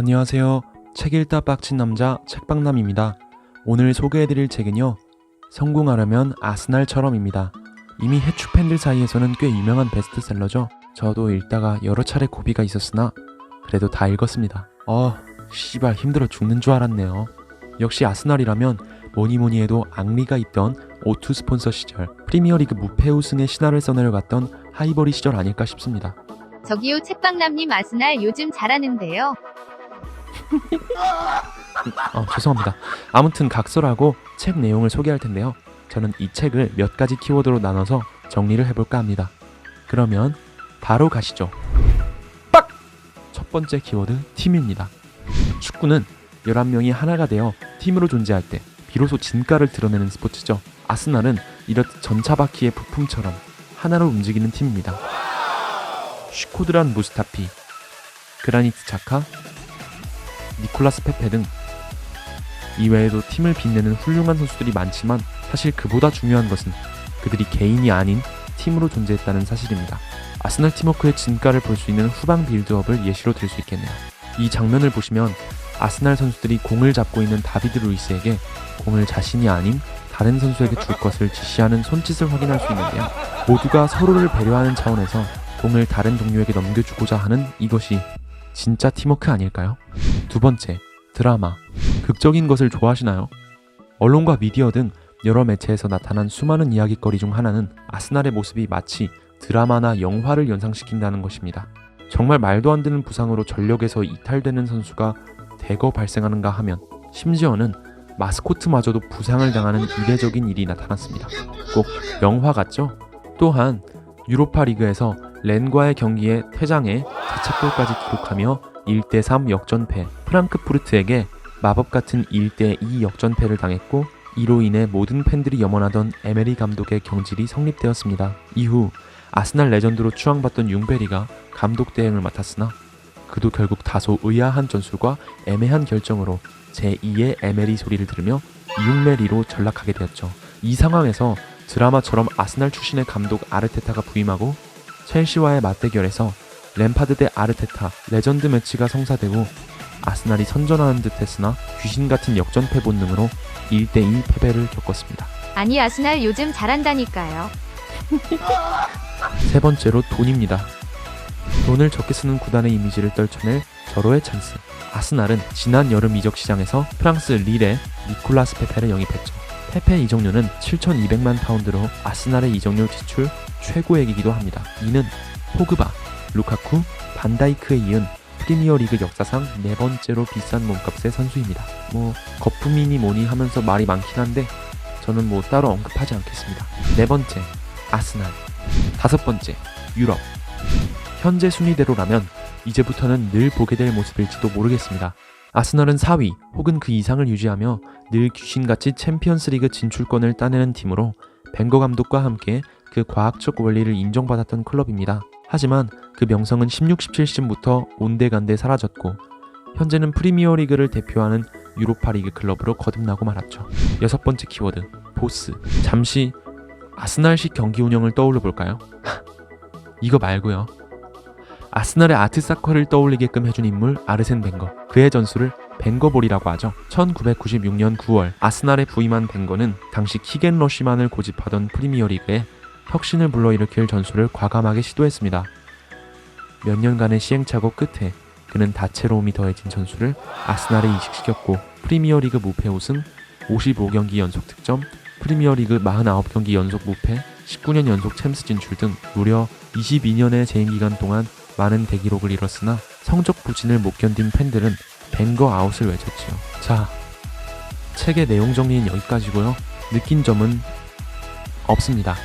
안녕하세요. 책 읽다 빡친 남자 책박남입니다. 오늘 소개해드릴 책은요. 성공하려면 아스날처럼입니다. 이미 해축 팬들 사이에서는 꽤 유명한 베스트셀러죠. 저도 읽다가 여러 차례 고비가 있었으나 그래도 다 읽었습니다. 어, 씨발 힘들어 죽는 줄 알았네요. 역시 아스날이라면 뭐니 뭐니 해도 앙리가 있던 O2 스폰서 시절 프리미어리그 무패 우승의 신화를 써내려갔던 하이버리 시절 아닐까 싶습니다. 저기요 책방남님 아스날 요즘 잘하는데요. 어, 죄송합니다. 아무튼 각설하고 책 내용을 소개할 텐데요. 저는 이 책을 몇 가지 키워드로 나눠서 정리를 해볼까 합니다. 그러면 바로 가시죠. 빡! 첫 번째 키워드 팀입니다. 축구는 11명이 하나가 되어 팀으로 존재할 때 비로소 진가를 드러내는 스포츠죠. 아스날은 이렇듯 전차바퀴의 부품처럼 하나로 움직이는 팀입니다. 슈코드란 무스타피, 그라니트 차카, 니콜라스 페페 등 이외에도 팀을 빛내는 훌륭한 선수들이 많지만 사실 그보다 중요한 것은 그들이 개인이 아닌 팀으로 존재했다는 사실입니다. 아스날 팀워크의 진가를 볼 수 있는 후방 빌드업을 예시로 들 수 있겠네요. 이 장면을 보시면 아스날 선수들이 공을 잡고 있는 다비드 루이스에게 공을 자신이 아닌 다른 선수에게 줄 것을 지시하는 손짓을 확인할 수 있는데요. 모두가 서로를 배려하는 차원에서 공을 다른 동료에게 넘겨주고자 하는 이것이 진짜 팀워크 아닐까요? 두 번째, 드라마. 극적인 것을 좋아하시나요? 언론과 미디어 등 여러 매체에서 나타난 수많은 이야기거리 중 하나는 아스날의 모습이 마치 드라마나 영화를 연상시킨다는 것입니다. 정말 말도 안 되는 부상으로 전력에서 이탈되는 선수가 대거 발생하는가 하면 심지어는 마스코트마저도 부상을 당하는 이례적인 일이 나타났습니다. 꼭 영화 같죠? 또한 유로파 리그에서 렌과의 경기에 퇴장해 자책골까지 기록하며 1대3 역전패, 프랑크푸르트에게 마법 같은 1대2 역전패를 당했고 이로 인해 모든 팬들이 염원하던 에메리 감독의 경질이 성립되었습니다. 이후 아스날 레전드로 추앙받던 융베리가 감독 대행을 맡았으나 그도 결국 다소 의아한 전술과 애매한 결정으로 제2의 에메리 소리를 들으며 융메리로 전락하게 되었죠. 이 상황에서 드라마처럼 아스날 출신의 감독 아르테타가 부임하고 첼시와의 맞대결에서 램파드 대 아르테타 레전드 매치가 성사되고 아스날이 선전하는 듯 했으나 귀신 같은 역전패 본능으로 1대2 패배를 겪었습니다. 아니 아스날 요즘 잘한다니까요. 세 번째로 돈입니다. 돈을 적게 쓰는 구단의 이미지를 떨쳐낼 절호의 찬스. 아스날은 지난 여름 이적 시장에서 프랑스 릴에 니콜라스 페페를 영입했죠. 페페 이적료는 7,200만 파운드로 아스날의 이적료 지출 최고액이기도 합니다. 이는 포그바, 루카쿠, 반다이크에 이은 프리미어리그 역사상 네 번째로 비싼 몸값의 선수입니다. 뭐 거품이니 뭐니 하면서 말이 많긴 한데 저는 뭐 따로 언급하지 않겠습니다. 네 번째, 아스날. 다섯 번째, 유럽. 현재 순위대로라면 이제부터는 늘 보게 될 모습일지도 모르겠습니다. 아스널은 4위 혹은 그 이상을 유지하며 늘 귀신같이 챔피언스리그 진출권을 따내는 팀으로 벵거 감독과 함께 그 과학적 원리를 인정받았던 클럽입니다. 하지만 그 명성은 16, 17시즌부터 온데간데 사라졌고 현재는 프리미어리그를 대표하는 유로파 리그 클럽으로 거듭나고 말았죠. 여섯 번째 키워드 보스. 잠시 아스날식 경기 운영을 떠올려 볼까요? 이거 말고요. 아스날의 아트 사커를 떠올리게끔 해준 인물 아르센 벵거. 그의 전술을 벵거볼이라고 하죠. 1996년 9월 아스날에 부임한 벵거는 당시 킥앤러쉬만을 고집하던 프리미어리그에 혁신을 불러일으킬 전술을 과감하게 시도했습니다. 몇 년간의 시행착오 끝에 그는 다채로움이 더해진 전술을 아스날에 이식시켰고 프리미어리그 무패 우승, 55경기 연속 득점, 프리미어리그 49경기 연속 무패, 19년 연속 챔스 진출 등 무려 22년의 재임 기간 동안 많은 대기록을 이뤘으나 성적 부진을 못 견딘 팬들은 뱅거 아웃을 외쳤지요. 자, 책의 내용 정리는 여기까지고요. 느낀 점은 없습니다.